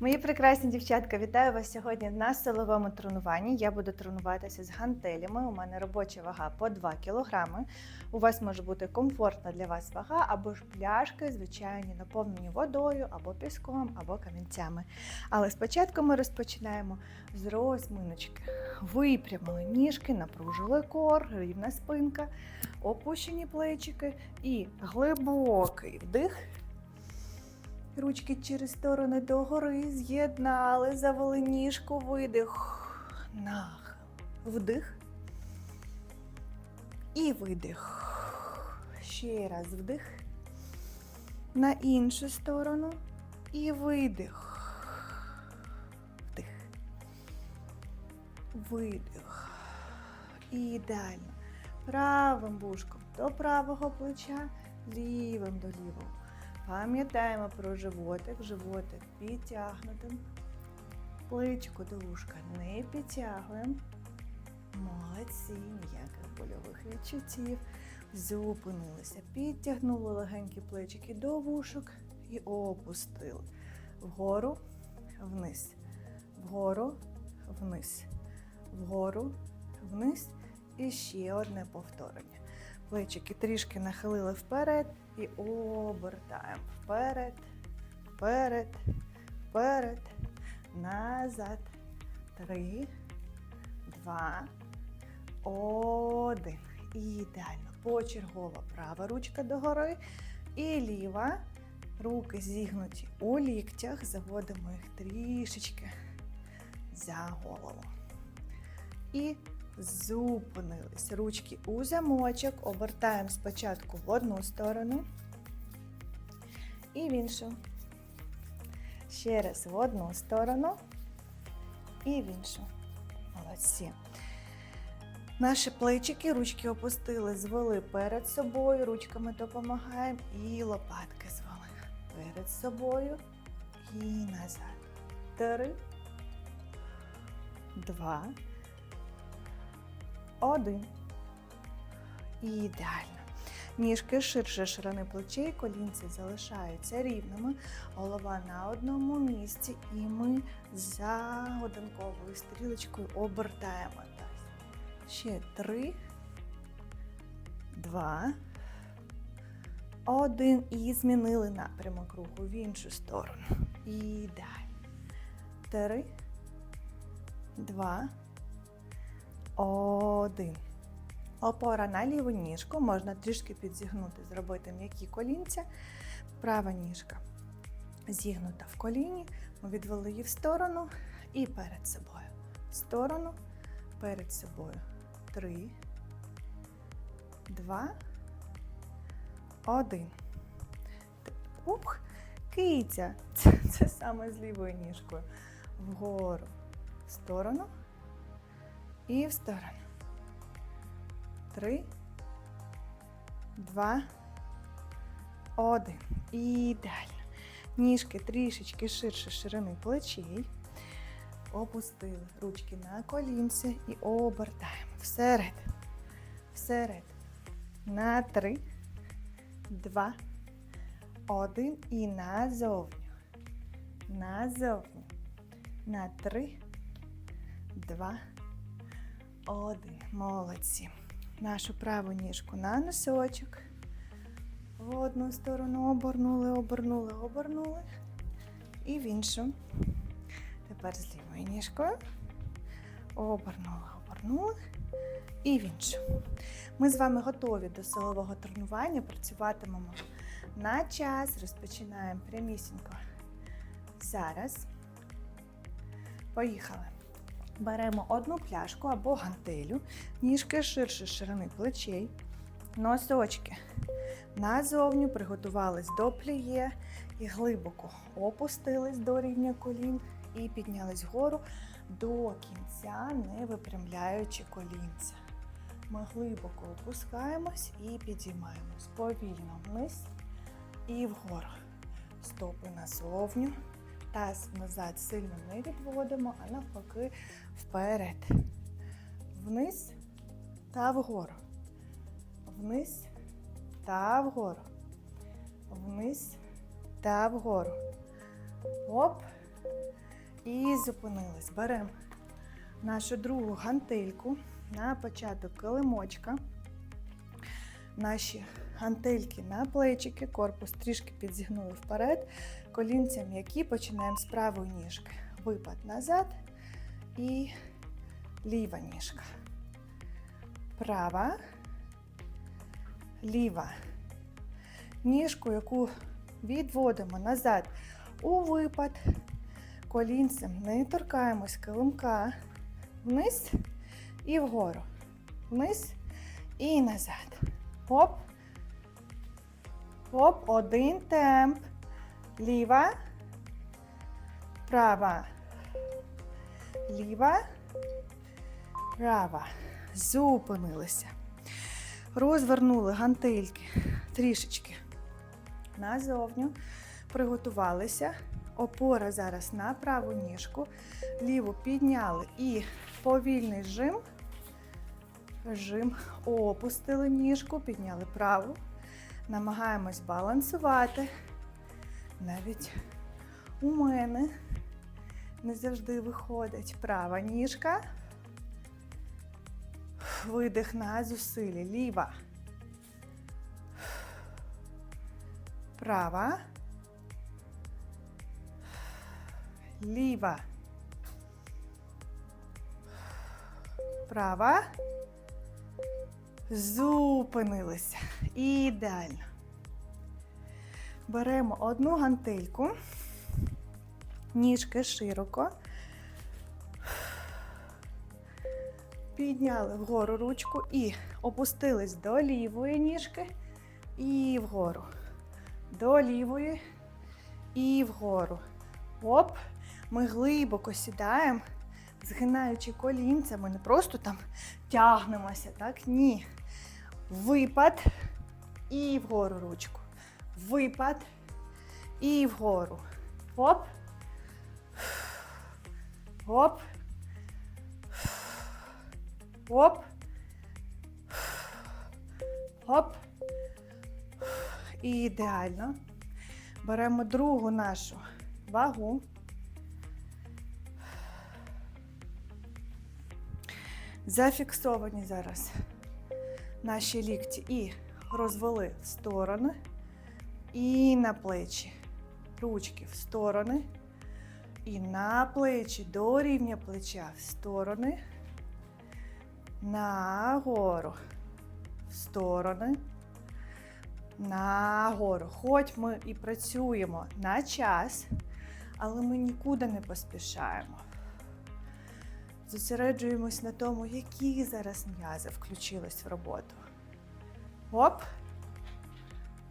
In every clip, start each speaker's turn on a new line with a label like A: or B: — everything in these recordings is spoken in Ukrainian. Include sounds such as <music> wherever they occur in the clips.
A: Мої прекрасні дівчатка, вітаю вас сьогодні на силовому тренуванні. Я буду тренуватися з гантелями. У мене робоча вага по 2 кг. У вас може бути комфортна для вас вага, або ж пляшки, звичайні, наповнені водою, або піском, або камінцями. Але спочатку ми розпочинаємо з розминочки. Випрямили ніжки, напружили кор, рівна спинка, опущені плечики і глибокий вдих. Ручки через сторони догори з'єднали, завели ніжку, видих, нахил, вдих і видих. Ще раз вдих. На іншу сторону і видих. Вдих. Видих. І ідеально. Правим вушком до правого плеча, лівим до лівого. Пам'ятаємо про животик, животик підтягнутим. Плечко до вушка не підтягуємо. Молодці, ніяких больових відчуттів. Зупинилися, підтягнули легенькі плечики до вушок і опустили. Вгору, вниз, вгору, вниз, вгору, вниз. І ще одне повторення. Плечики трішки нахилили вперед і обертаємо вперед, вперед, вперед, назад. Три, два, один. Ідеально. Почергово права ручка догори і ліва. Руки зігнуті у ліктях. Заводимо їх трішечки за голову. І Зупинились. Ручки у замочок. Обертаємо спочатку в одну сторону і в іншу. Ще раз в одну сторону і в іншу. Молодці. Наші плечики, ручки опустили, звели перед собою, ручками допомагаємо і лопатки звели. Перед собою і назад. Три, два. Один. Ідеально. Ніжки ширше ширини плечей, колінці залишаються рівними, голова на одному місці, і ми за годинковою стрілочкою обертаємо таз. Ще три, два, один. І змінили напрямок руху в іншу сторону. Ідеально. Три, два. Один. Опора на ліву ніжку. Можна трішки підзігнути, зробити м'які колінця. Права ніжка зігнута в коліні. Ми відвели її в сторону і перед собою. В сторону, перед собою. Три, два, один. Ух, киця. Це, <laughs> це саме з лівою ніжкою. Вгору, в сторону. І в сторону. Три, два, один. Ідеально. Ніжки трішечки ширше ширини плечей. Опустили ручки на колінці і обертаємо. Всеред. Всеред. На три, два, один. І назовню. Назовню. На три, два, один. Молодці. Нашу праву ніжку на носочок. В одну сторону обернули, обернули, обернули. І в іншу. Тепер з лівою ніжкою. Обернули, обернули. І в іншу. Ми з вами готові до силового тренування. Працюватимемо на час. Розпочинаємо прямісінько. Зараз. Поїхали. Беремо одну пляшку або гантелю, ніжки ширше ширини плечей, носочки назовню, приготувались до пліє і глибоко опустились до рівня колін і піднялись вгору до кінця, не випрямляючи колінця. Ми глибоко опускаємось і підіймаємось повільно вниз і вгору. Стопи назовню. Таз назад сильно не відводимо, а навпаки вперед. Вниз та вгору. Вниз та вгору. Вниз та вгору. Оп. І зупинились. Беремо нашу другу гантельку на початок килимочка. Наші гантельки на плечики, корпус трішки підзігнули вперед. Колінця м'які, починаємо з правої ніжки. Випад назад і ліва ніжка. Права, ліва. Ніжку, яку відводимо назад у випад. Колінцем не торкаємось килимка. Вниз і вгору. Вниз і назад. Хоп. Хоп. Один темп. Ліва. Права. Ліва. Права. Зупинилися. Розвернули гантельки трішечки назовню. Приготувалися. Опора зараз на праву ніжку. Ліву підняли і повільний жим. Жим. Опустили ніжку, підняли праву. Намагаємось балансувати. Навіть у мене не завжди виходить права ніжка. Видих на зусилі. Ліва. Права. Ліва. Права. Зупинилися. Ідеально. Беремо одну гантельку, ніжки широко. Підняли вгору ручку і опустились до лівої ніжки і вгору. До лівої і вгору. Оп. Ми глибоко сідаємо, згинаючи колінця. Ми не просто там тягнемося, так? Ні. Випад і вгору ручку. Випад і вгору. Оп. Оп. Оп. Оп. І ідеально. Беремо другу нашу вагу. Зафіксовані зараз наші лікті і розвели в сторони і на плечі. Ручки в сторони. І на плечі до рівня плеча в сторони. Нагору. В сторони. Нагору. Хоч ми і працюємо на час, але ми нікуди не поспішаємо. Зосереджуємось на тому, які зараз м'язи включились в роботу. Оп.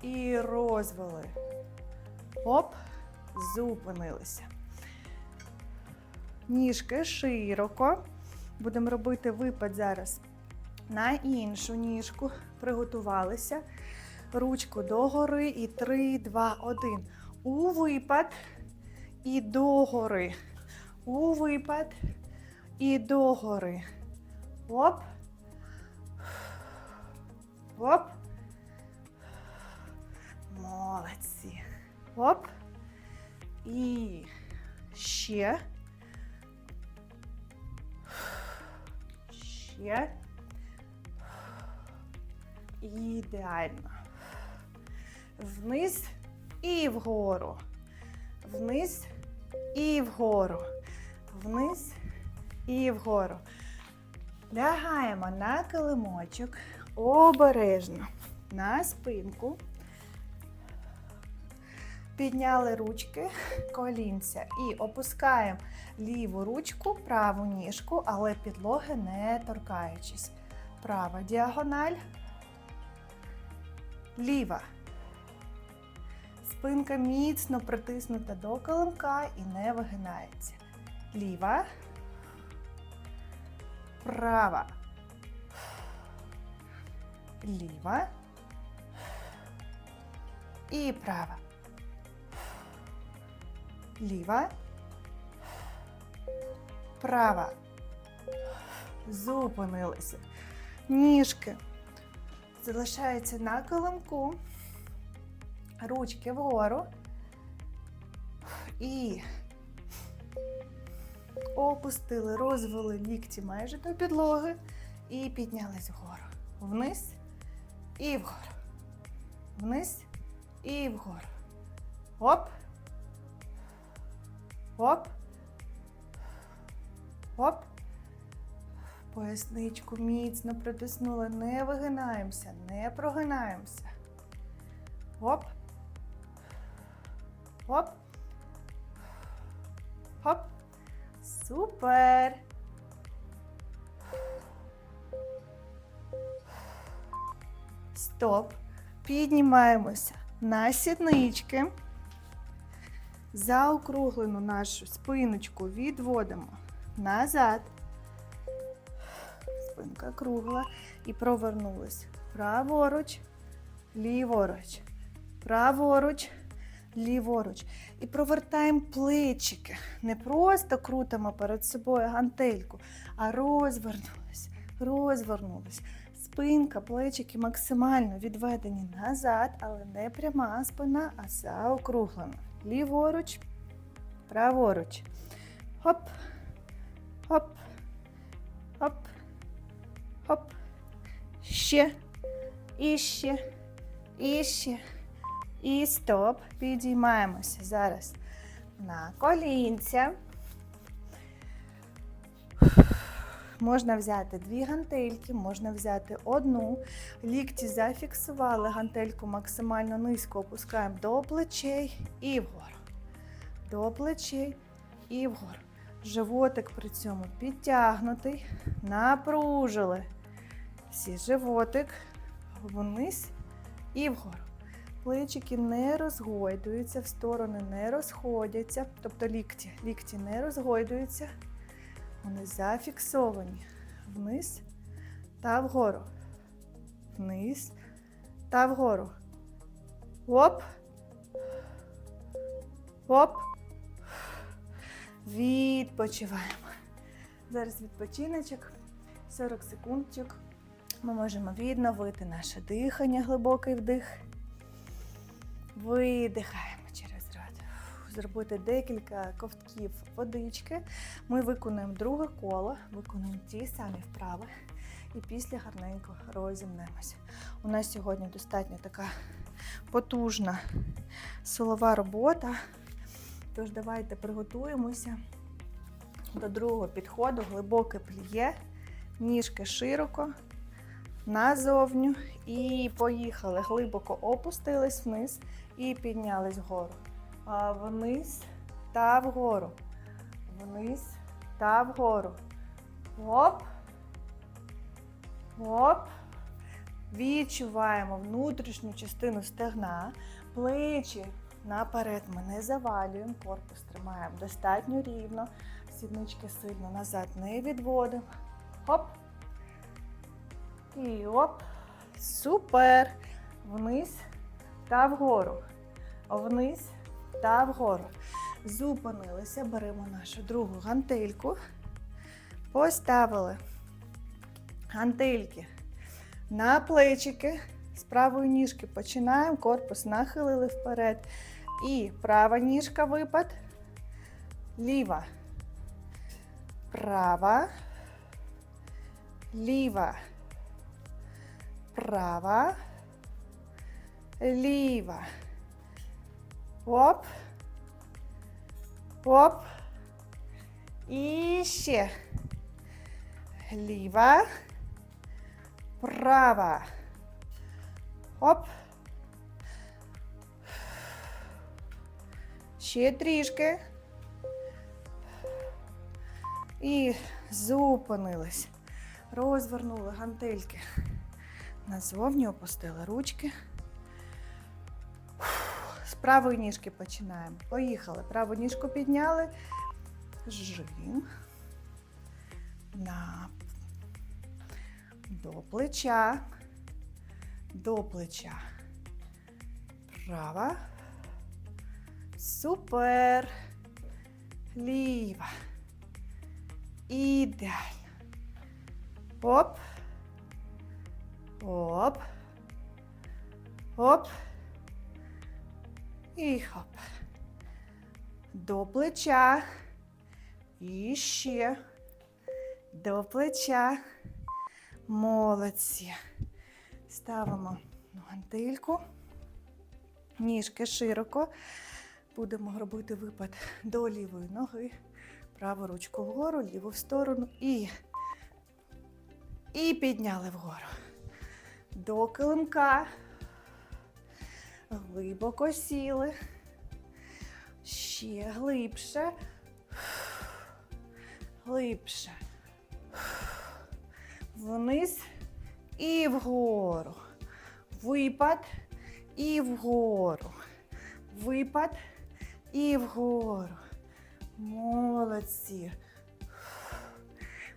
A: І розвели. Оп. Зупинилися. Ніжки широко. Будемо робити випад зараз на іншу ніжку. Приготувалися. Ручку догори. І 3, 2, 1. У випад. І догори. У випад. І догори. Оп. Оп. Молодці. Оп. І ще. Ще. Ідеально. Вниз і вгору. Вниз і вгору. Вниз і вгору. Лягаємо на килимочок обережно на спинку. Підняли ручки, <laughs> колінця і опускаємо ліву ручку, праву ніжку, але підлоги не торкаючись. Права діагональ, ліва. Спинка міцно притиснута до килимка і не вигинається. Ліва, права, ліва і права. Ліва, права. Зупинилися. Ніжки залишаються на килимку. Ручки вгору. І опустили, розвели лікті майже до підлоги і піднялись вгору. Вниз і вгору. Вниз і вгору. Оп. Оп. Оп. Поясничку міцно притиснули. Не вигинаємося, не прогинаємося. Оп. Оп. Хоп. Супер. Стоп. Піднімаємося на сіднички. Заокруглену нашу спиночку відводимо назад. Спинка кругла. І провернулись. Праворуч, ліворуч. Праворуч, ліворуч. І провертаємо плечики. Не просто крутимо перед собою гантельку, а розвернулись, розвернулись. Спинка, плечики максимально відведені назад, але не пряма спина, а заокруглена. Ліворуч, праворуч. Хоп, хоп, хоп, хоп. Ще. І ще. І ще. І стоп. Підіймаємося зараз на колінця. Можна взяти дві гантельки, можна взяти одну. Лікті зафіксували, гантельку максимально низько опускаємо до плечей і вгору. До плечей і вгору. Животик при цьому підтягнутий, напружили. Всі животик вниз і вгору. Плечики не розгойдуються, в сторони не розходяться, тобто лікті, лікті не розгойдуються. Вони зафіксовані вниз та вгору. Вниз та вгору. Оп. Оп. Відпочиваємо. Зараз відпочиночок. 40 секундчик. Ми можемо відновити наше дихання, глибокий вдих. Видихаємо. Зробити декілька ковтків водички. Ми виконуємо друге коло, виконуємо ті самі вправи. І після гарненько розімнемося. У нас сьогодні достатньо така потужна силова робота. Тож давайте приготуємося до другого підходу. Глибоке пліє, ніжки широко, назовню. І поїхали. Глибоко опустились вниз і піднялись вгору. Вниз та вгору. Вниз та вгору. Оп. Оп. Відчуваємо внутрішню частину стегна, плечі наперед ми не завалюємо, корпус тримаємо достатньо рівно. Сіднички сильно назад не відводимо. Хоп. І оп. Супер. Вниз та вгору. Вниз та вгору. Зупинилися, беремо нашу другу гантельку. Поставили гантельки на плечики. З правої ніжки починаємо, корпус нахилили вперед. І права ніжка випад. Ліва. Права. Ліва. Права. Ліва. Оп. Оп. І ще. Ліва. Права. Оп. Ще трішки. І зупинились. Розвернули гантельки. Назовні опустили ручки. Правої ніжки починаємо. Поїхали. Праву ніжку підняли. Жим. На. До плеча. До плеча. Права. Супер. Ліва. Ідеально. Оп. Оп. Оп. І хоп. До плеча. І ще до плеча. Молодці. Ставимо гантельку, ніжки широко. Будемо робити випад до лівої ноги. Праву ручку вгору, ліву в сторону і, і підняли вгору. До килимка. Глибоко сіли. Ще глибше. Глибше. Вниз і вгору. Випад і вгору. Випад і вгору. Молодці.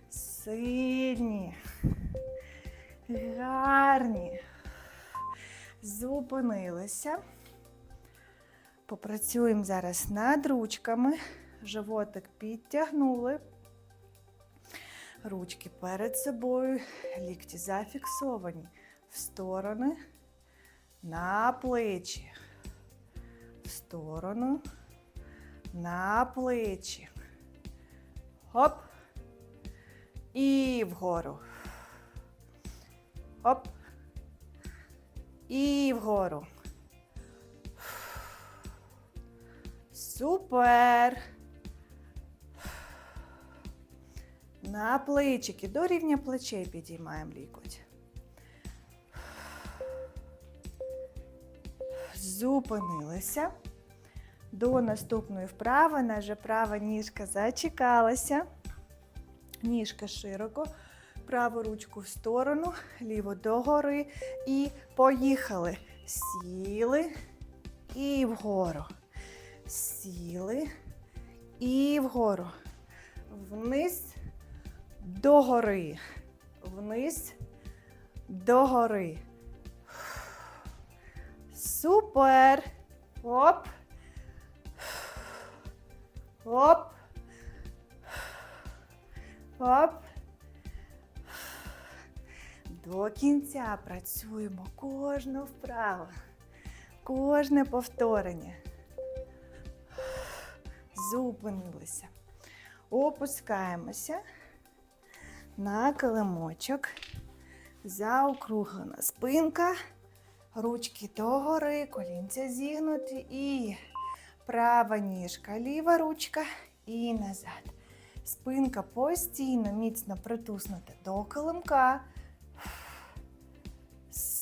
A: Сильні. Гарні. Зупинилися. Попрацюємо зараз над ручками. Животик підтягнули. Ручки перед собою, лікті зафіксовані в сторони, на плечі, в сторону, на плечі. Хоп. І вгору. Хоп. І вгору. Супер. На плечики. До рівня плечей підіймаємо лікоть. Зупинилися. До наступної вправи. Наша права ніжка зачекалася. Ніжка широко. Праву ручку в сторону, ліву догори. І поїхали. Сіли і вгору. Сіли і вгору. Вниз догори. Вниз догори. Супер. Оп. Оп. Оп. До кінця працюємо кожну вправу, кожне повторення. Зупинилися. Опускаємося на килимочок. Заокруглена спинка. Ручки догори, колінця зігнуті і права ніжка, ліва ручка і назад. Спинка постійно міцно притиснута до килимка.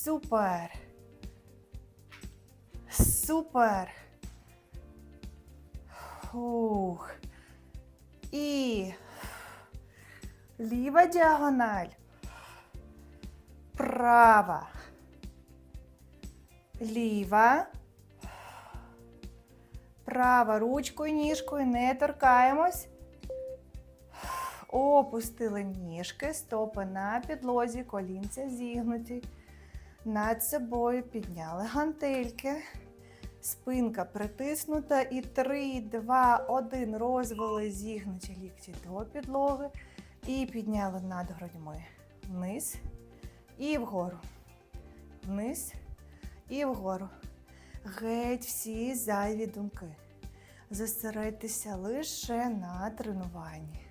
A: Супер. Супер. Фух. І ліва діагональ. Права. Ліва. Права ручкою, ніжкою не торкаємось. Опустили ніжки, стопи на підлозі, колінця зігнуті. Над собою підняли гантельки. Спинка притиснута. І 3, 2, 1. Розвели зігнуті лікті до підлоги. І підняли над грудьми. Вниз і вгору. Вниз і вгору. Геть всі зайві думки. Зосередьтеся лише на тренуванні.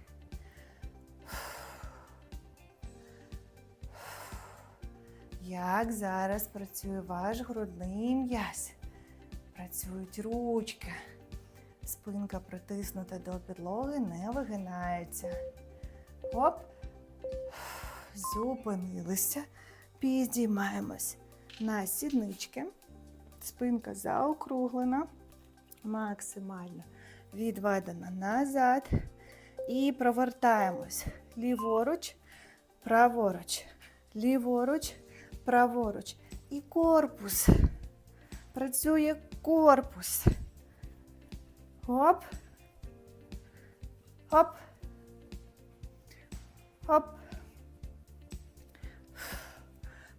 A: Як зараз працює ваш грудний м'яз? Працюють ручки. Спинка притиснута до підлоги, не вигинається. Оп. Зупинилися. Підіймаємось на сіднички. Спинка заокруглена, максимально відведена назад. І провертаємось ліворуч, праворуч, ліворуч, праворуч. І корпус. Працює корпус. Оп. Оп. Оп.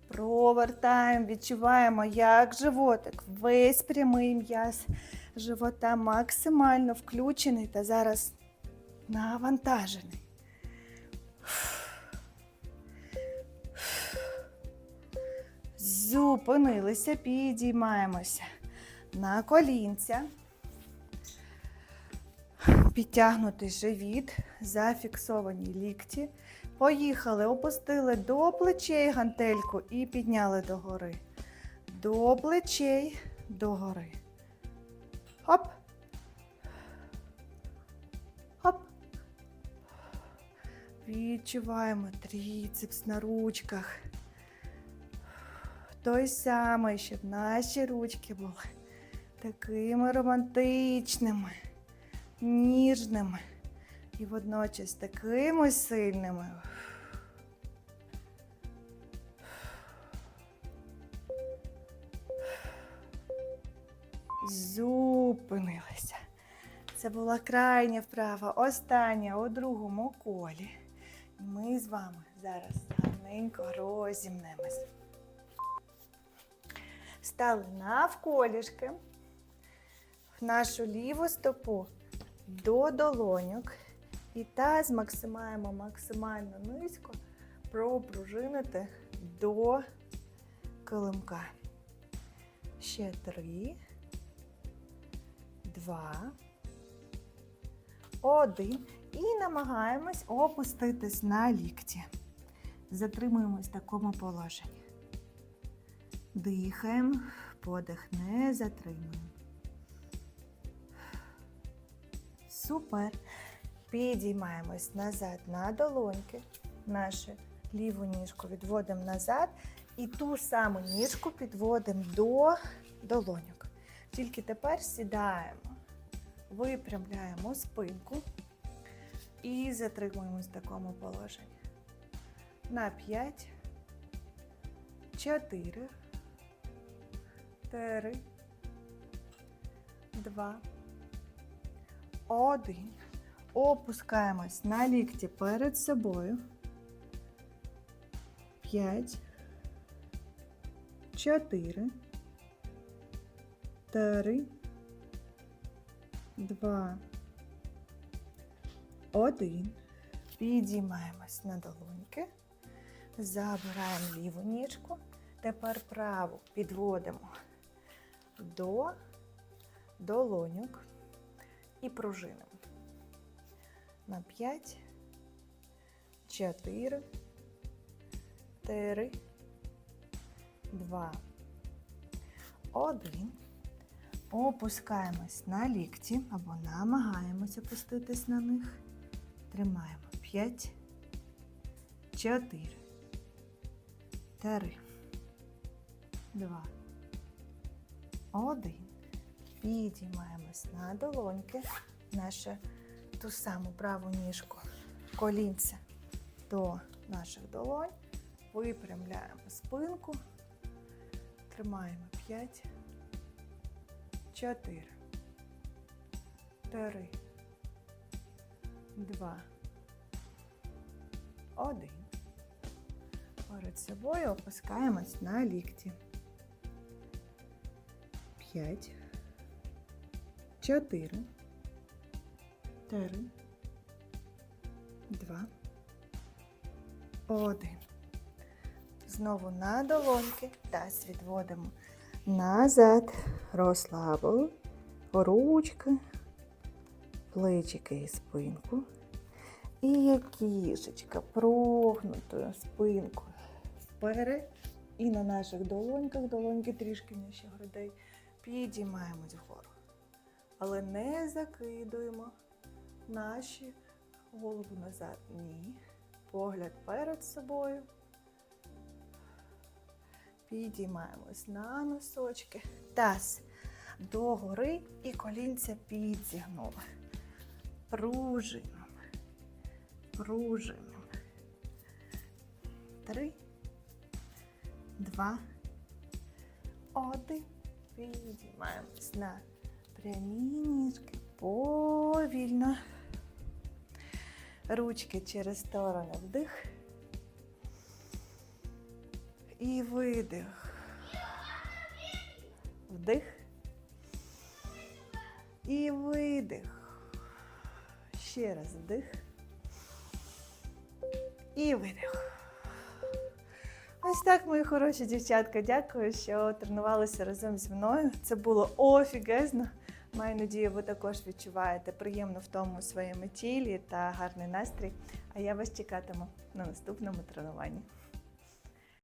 A: Провертаємо, відчуваємо, як животик, весь прямий м'яз живота максимально включений та зараз навантажений. Зупинилися, підіймаємося на колінця. Підтягнутий живіт, зафіксовані лікті. Поїхали, опустили до плечей гантельку і підняли догори. До плечей догори. Хоп. Хоп. Відчуваємо тріцепс на ручках. Той самий, щоб наші ручки були такими романтичними, ніжними і водночас такими сильними. Зупинилися. Це була крайня вправа, остання у другому колі. І ми з вами зараз гарненько розімнемось. Стали навколішки в нашу ліву стопу до долоньок. І таз максимально максимально низько пропружинити до килимка. Ще три, два, один. І намагаємось опуститись на лікті. Затримуємось в такому положенні. Дихаємо, подих не затримуємо. Супер. Підіймаємось назад на долоньки. Нашу ліву ніжку відводимо назад. І ту саму ніжку підводимо до долоньок. Тільки тепер сідаємо, випрямляємо спинку і затримуємось в такому положенні. На 5, 4, 3, 2, 1. Опускаємось на лікті перед собою. 5, 4, 3, 2, 1. Підіймаємось на долоньки. Забираємо ліву ніжку. Тепер праву підводимо до долоньок і пружинимо. На 5, 4, 3, 2, 1. Опускаємось на лікті або намагаємось опуститись на них. Тримаємо 5, 4, 3, 2, 1. Підіймаємось на долоньки. Нашу ту саму праву ніжку, колінце до наших долонь. Випрямляємо спинку. Тримаємо 5, 4, 3, 2, 1. Перед собою опускаємось на лікті. 5, 4, 3, 2, 1. Знову на долоньки. Таз відводимо назад. Розслабили. Ручки, плечики і спинку. І кішечка прогнутою спинкою вперед. І на наших долоньках, долоньки трішки нижче грудей, підіймаємось вгору. Але не закидуємо наші голову назад. Ні. Погляд перед собою. Підіймаємось на носочки. Таз догори і колінця підзігнули. Пружинимо. Пружинимо. Три, два, один. Підіймаємось на прямі ніжки. Повільно. Ручки через сторони вдих. І видих. Вдих. І видих. Ще раз вдих. І видих. Ось так, мої хороші дівчатка. Дякую, що тренувалися разом зі мною. Це було офігезно. Маю надію, ви також відчуваєте приємно в тому своєму тілі та гарний настрій. А я вас чекатиму на наступному тренуванні.